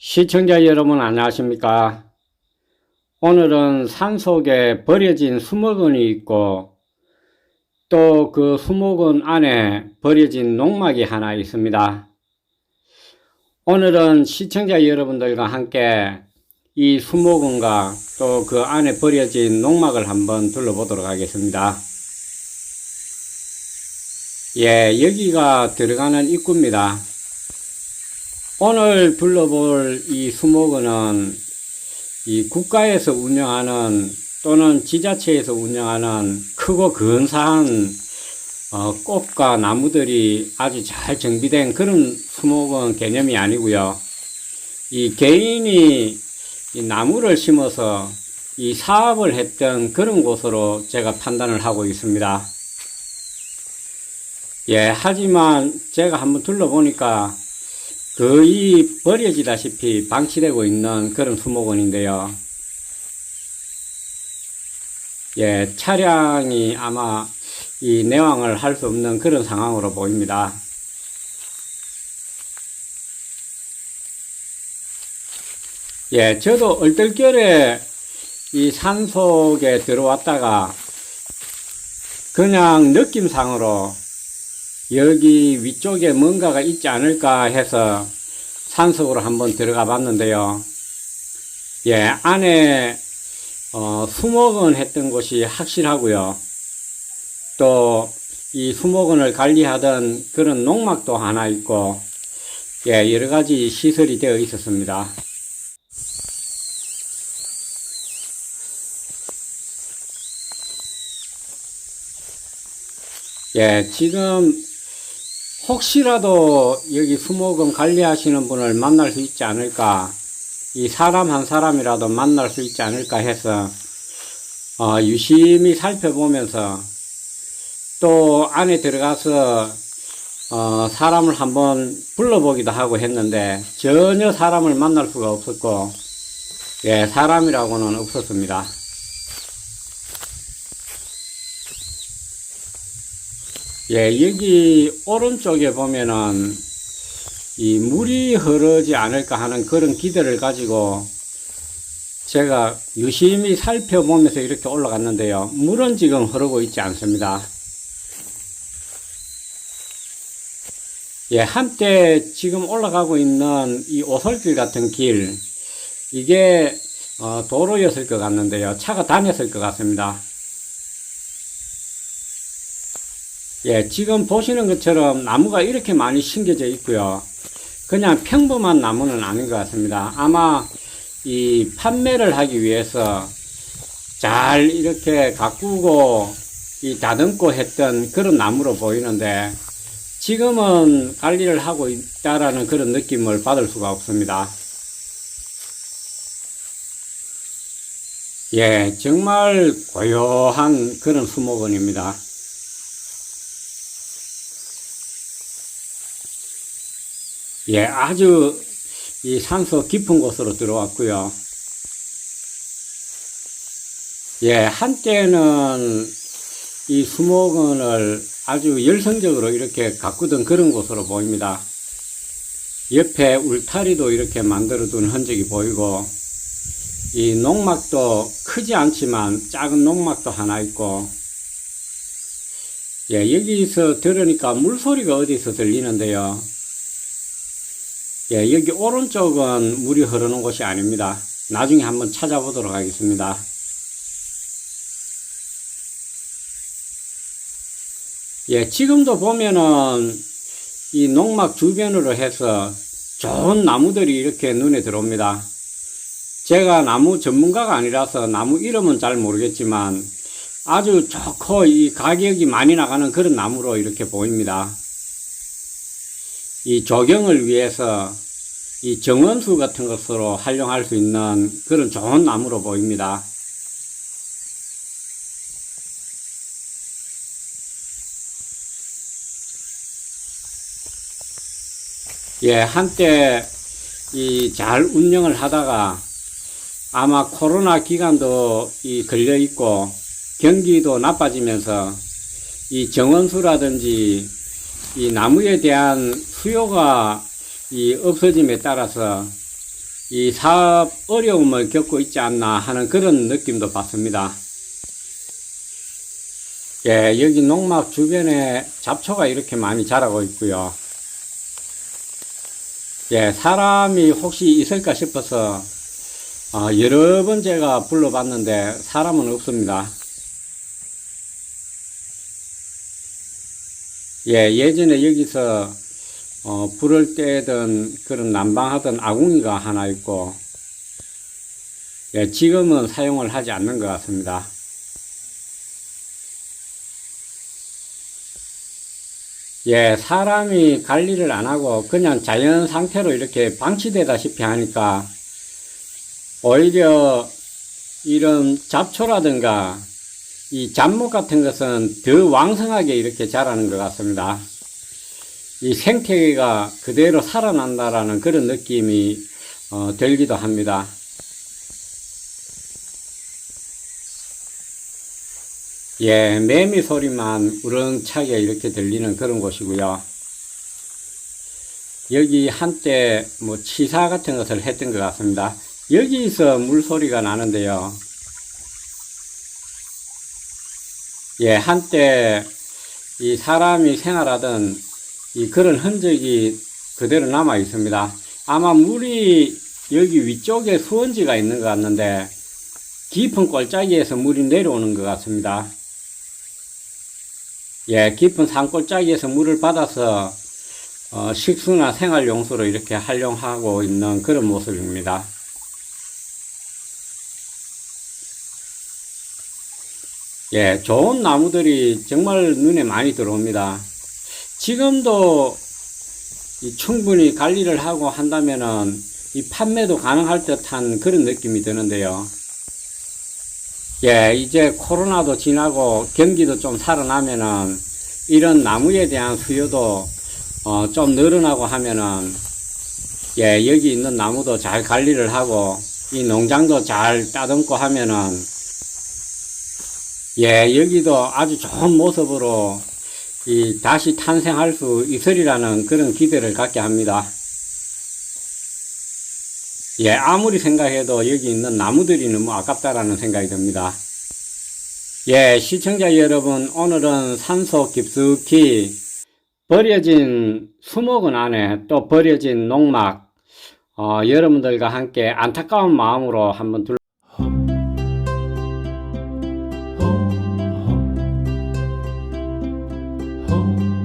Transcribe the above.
시청자 여러분 안녕하십니까? 오늘은 산속에 버려진 수목원이 있고 또 그 수목원 안에 버려진 농막이 하나 있습니다. 오늘은 시청자 여러분들과 함께 이 수목원과 또 그 안에 버려진 농막을 한번 둘러보도록 하겠습니다. 예, 여기가 들어가는 입구입니다. 오늘 둘러볼 이 수목원은 이 국가에서 운영하는 또는 지자체에서 운영하는 크고 근사한 어, 꽃과 나무들이 아주 잘 정비된 그런 수목원 개념이 아니고요. 이 개인이 이 나무를 심어서 이 사업을 했던 그런 곳으로 제가 판단을 하고 있습니다. 예, 하지만 제가 한번 둘러보니까 거의 버려지다시피 방치되고 있는 그런 수목원인데요. 예, 차량이 아마 이 내왕을 할 수 없는 그런 상황으로 보입니다. 예, 저도 얼떨결에 이 산속에 들어왔다가 그냥 느낌상으로 여기 위쪽에 뭔가가 있지 않을까 해서 산속으로 한번 들어가 봤는데요. 예, 안에 어, 수목원 했던 곳이 확실하고요. 또 이 수목원을 관리하던 그런 농막도 하나 있고, 예, 여러 가지 시설이 되어 있었습니다. 예, 지금 혹시라도 여기 수목원 관리하시는 분을 만날 수 있지 않을까, 이 사람 한 사람이라도 만날 수 있지 않을까 해서, 어, 유심히 살펴보면서 또 안에 들어가서, 어, 사람을 한번 불러보기도 하고 했는데 전혀 사람을 만날 수가 없었고, 예, 사람이라고는 없었습니다. 예, 여기 오른쪽에 보면은 이 물이 흐르지 않을까 하는 그런 기대를 가지고 제가 유심히 살펴보면서 이렇게 올라갔는데요. 물은 지금 흐르고 있지 않습니다. 예, 한때 지금 올라가고 있는 이 오솔길 같은 길, 이게 어, 도로였을 것 같는데요. 차가 다녔을 것 같습니다. 예, 지금 보시는 것처럼 나무가 이렇게 많이 심겨져 있고요. 그냥 평범한 나무는 아닌 것 같습니다. 아마 이 판매를 하기 위해서 잘 이렇게 가꾸고 이 다듬고 했던 그런 나무로 보이는데 지금은 관리를 하고 있다라는 그런 느낌을 받을 수가 없습니다. 예, 정말 고요한 그런 수목원입니다. 예, 아주 이 산소 깊은 곳으로 들어왔고요. 예, 한때는 이 수목원을 아주 열성적으로 이렇게 가꾸던 그런 곳으로 보입니다. 옆에 울타리도 이렇게 만들어 둔 흔적이 보이고, 이 농막도 크지 않지만 작은 농막도 하나 있고, 예, 여기서 들으니까 물소리가 어디서 들리는데요. 예, 여기 오른쪽은 물이 흐르는 곳이 아닙니다. 나중에 한번 찾아보도록 하겠습니다. 예, 지금도 보면은 이 농막 주변으로 해서 좋은 나무들이 이렇게 눈에 들어옵니다. 제가 나무 전문가가 아니라서 나무 이름은 잘 모르겠지만 아주 좋고 이 가격이 많이 나가는 그런 나무로 이렇게 보입니다. 이 조경을 위해서 이 정원수 같은 것으로 활용할 수 있는 그런 좋은 나무로 보입니다. 예, 한때 이 잘 운영을 하다가 아마 코로나 기간도 이 걸려 있고 경기도 나빠지면서 이 정원수라든지 이 나무에 대한 수요가 이 없어짐에 따라서 이 사업 어려움을 겪고 있지 않나 하는 그런 느낌도 받습니다. 예, 여기 농막 주변에 잡초가 이렇게 많이 자라고 있고요. 예, 사람이 혹시 있을까 싶어서 어, 여러 번 제가 불러봤는데 사람은 없습니다. 예, 예전에 여기서 어, 불을 떼던 그런 난방하던 아궁이가 하나 있고, 예, 지금은 사용을 하지 않는 것 같습니다. 예, 사람이 관리를 안 하고 그냥 자연 상태로 이렇게 방치되다시피 하니까 오히려 이런 잡초라든가 이 잡목 같은 것은 더 왕성하게 이렇게 자라는 것 같습니다. 이 생태계가 그대로 살아난다라는 그런 느낌이 어, 들기도 합니다. 예, 매미 소리만 우렁차게 이렇게 들리는 그런 곳이고요. 여기 한때 뭐 치사 같은 것을 했던 것 같습니다. 여기서 물소리가 나는데요. 예, 한때 이 사람이 생활하던 이 그런 흔적이 그대로 남아 있습니다. 아마 물이 여기 위쪽에 수원지가 있는 것 같는데 깊은 골짜기에서 물이 내려오는 것 같습니다. 예, 깊은 산골짜기에서 물을 받아서 어, 식수나 생활용수로 이렇게 활용하고 있는 그런 모습입니다. 예, 좋은 나무들이 정말 눈에 많이 들어옵니다. 지금도 이 충분히 관리를 하고 한다면은 이 판매도 가능할 듯한 그런 느낌이 드는데요. 예, 이제 코로나도 지나고 경기도 좀 살아나면은 이런 나무에 대한 수요도 어, 좀 늘어나고 하면은 예, 여기 있는 나무도 잘 관리를 하고 이 농장도 잘 따듬고 하면은 예, 여기도 아주 좋은 모습으로 이 다시 탄생할 수 있으리라는 그런 기대를 갖게 합니다. 예, 아무리 생각해도 여기 있는 나무들이 너무 아깝다라는 생각이 듭니다. 예, 시청자 여러분, 오늘은 산속 깊숙이 버려진 수목원 안에 또 버려진 농막, 어, 여러분들과 함께 안타까운 마음으로 한번 둘 home.